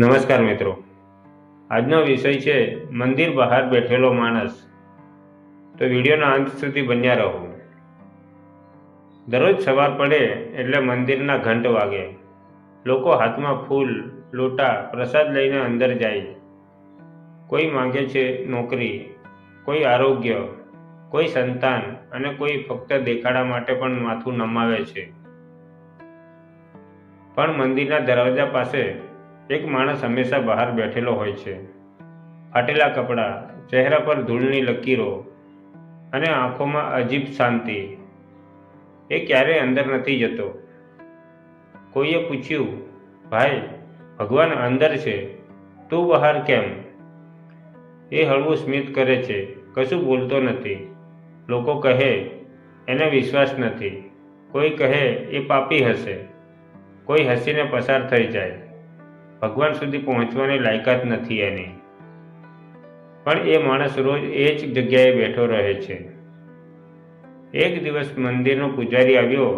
નમસ્કાર મિત્રો. આજનો વિષય છે મંદિર બહાર બેઠેલો માણસ. તો વિડીયોના અંત સુધી બન્યા રહો. દરરોજ સવાર પડે એટલે મંદિરના ઘંટ વાગે. લોકો હાથમાં ફૂલ, લોટા, પ્રસાદ લઈને અંદર જાય. કોઈ માંગે છે નોકરી, કોઈ આરોગ્ય, કોઈ સંતાન અને કોઈ ફક્ત દેખાડા માટે પણ માથું નમાવે છે. પણ મંદિરના દરવાજા પાસે એક માણસ હંમેશા બહાર બેઠેલો હોય છે. ફાટેલા કપડાં, ચહેરા પર ધૂળની લકીરો અને આંખોમાં અજીબ શાંતિ. એ ક્યારેય અંદર નથી જતો. કોઈએ પૂછ્યું, ભાઈ, ભગવાન અંદર છે, તું બહાર કેમ? એ હળવું સ્મિત કરે છે, કશું બોલતો નથી. લોકો કહે, એને વિશ્વાસ નથી. કોઈ કહે, એ પાપી હશે. કોઈ હસીને પસાર થઈ જાય. ભગવાન સુધી પહોંચવાની લાયકાત નથી એની. પણ એ માણસ રોજ એ જ જગ્યાએ બેઠો રહે છે. એક દિવસ મંદિરનો પૂજારી આવ્યો.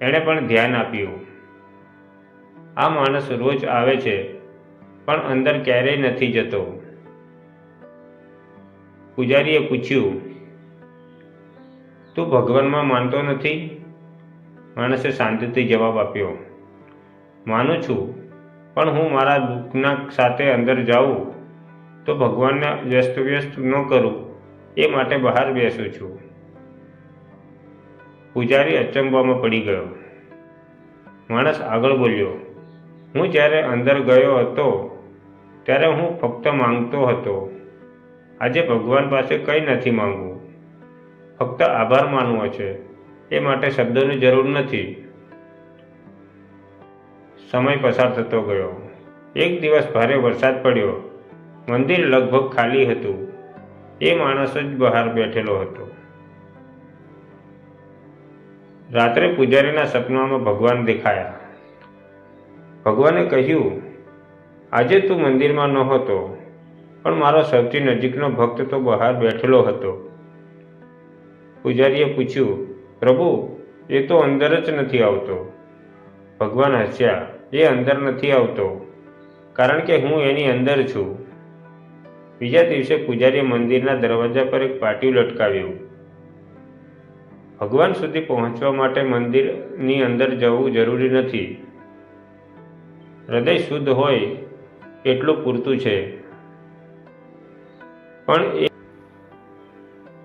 એણે પણ ધ્યાન આપ્યું. આ માણસ રોજ આવે છે, પણ અંદર ક્યારેય નથી જતો. પૂજારીએ પૂછ્યું, તું ભગવાનમાં માનતો નથી? માણસે શાંતિથી જવાબ આપ્યો, માનું છું. પણ હું મારા દુઃખના સાથે અંદર જાઉં, તો ભગવાનને વ્યસ્ત વ્યસ્ત ન કરું, એ માટે બહાર બેસું છું. પૂજારી અચંબામાં પડી ગયો. માણસ આગળ બોલ્યો, હું જ્યારે અંદર ગયો હતો, ત્યારે હું ફક્ત માંગતો હતો. આજે ભગવાન પાસે કંઈ નથી માંગવું. ફક્ત આભાર માનવો છે. એ માટે શબ્દોની જરૂર નથી. સમય પસાર થતો ગયો. એક દિવસ ભારે વરસાદ પડ્યો. મંદિર લગભગ ખાલી હતું. એ માણસ જ બહાર બેઠેલો હતો. રાત્રે પૂજારીના સપનામાં ભગવાન દેખાયા. ભગવાને કહ્યું, આજે તું મંદિરમાં નહોતો, પણ મારો સૌથી નજીકનો ભક્ત તો બહાર બેઠેલો હતો. પૂજારીએ પૂછ્યું, પ્રભુ, એ તો અંદર જ નથી આવતો. ભગવાન હસ્યા એ અંદર નથી આવતો. કારણ કે હું એની અંદર છું. બીજા દિવસે પૂજારીએ મંદિરના દરવાજા પર એક પાટિયું લટકાવ્યું. ભગવાન સુધી પહોંચવા માટે મંદિરની અંદર જવું જરૂરી નથી. હૃદય શુદ્ધ હોય એટલું પૂરતું છે. પણ એ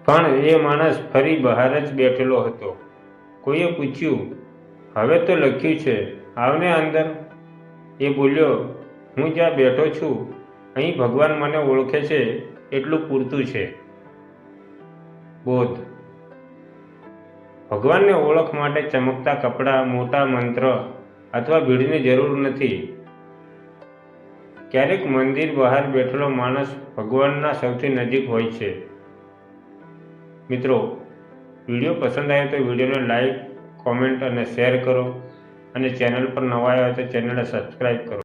પણ એ માણસ ફરી બહાર જ બેઠેલો હતો. કોઈએ પૂછ્યું, હવે તો લખ્યું છે આવને અંદર. એ બોલ્યો, હું જ્યાં બેઠો છું, અહીં ભગવાન મને ઓળખે છે એટલું પૂરતું છે. બોધ. ભગવાનને ઓળખ માટે ચમકતા કપડાં, મોટા મંત્ર અથવા ભીડની જરૂર નથી. ક્યારેક મંદિર બહાર બેઠેલો માણસ ભગવાનના સૌથી નજીક હોય છે. મિત્રો, વીડિયો પસંદ આવ્યો તો વિડીયોને લાઈક, કોમેન્ટ અને શેર કરો. અને ચેનલ પર નવા આવ્યા તો ચેનલને સબસ્ક્રાઈબ કરો.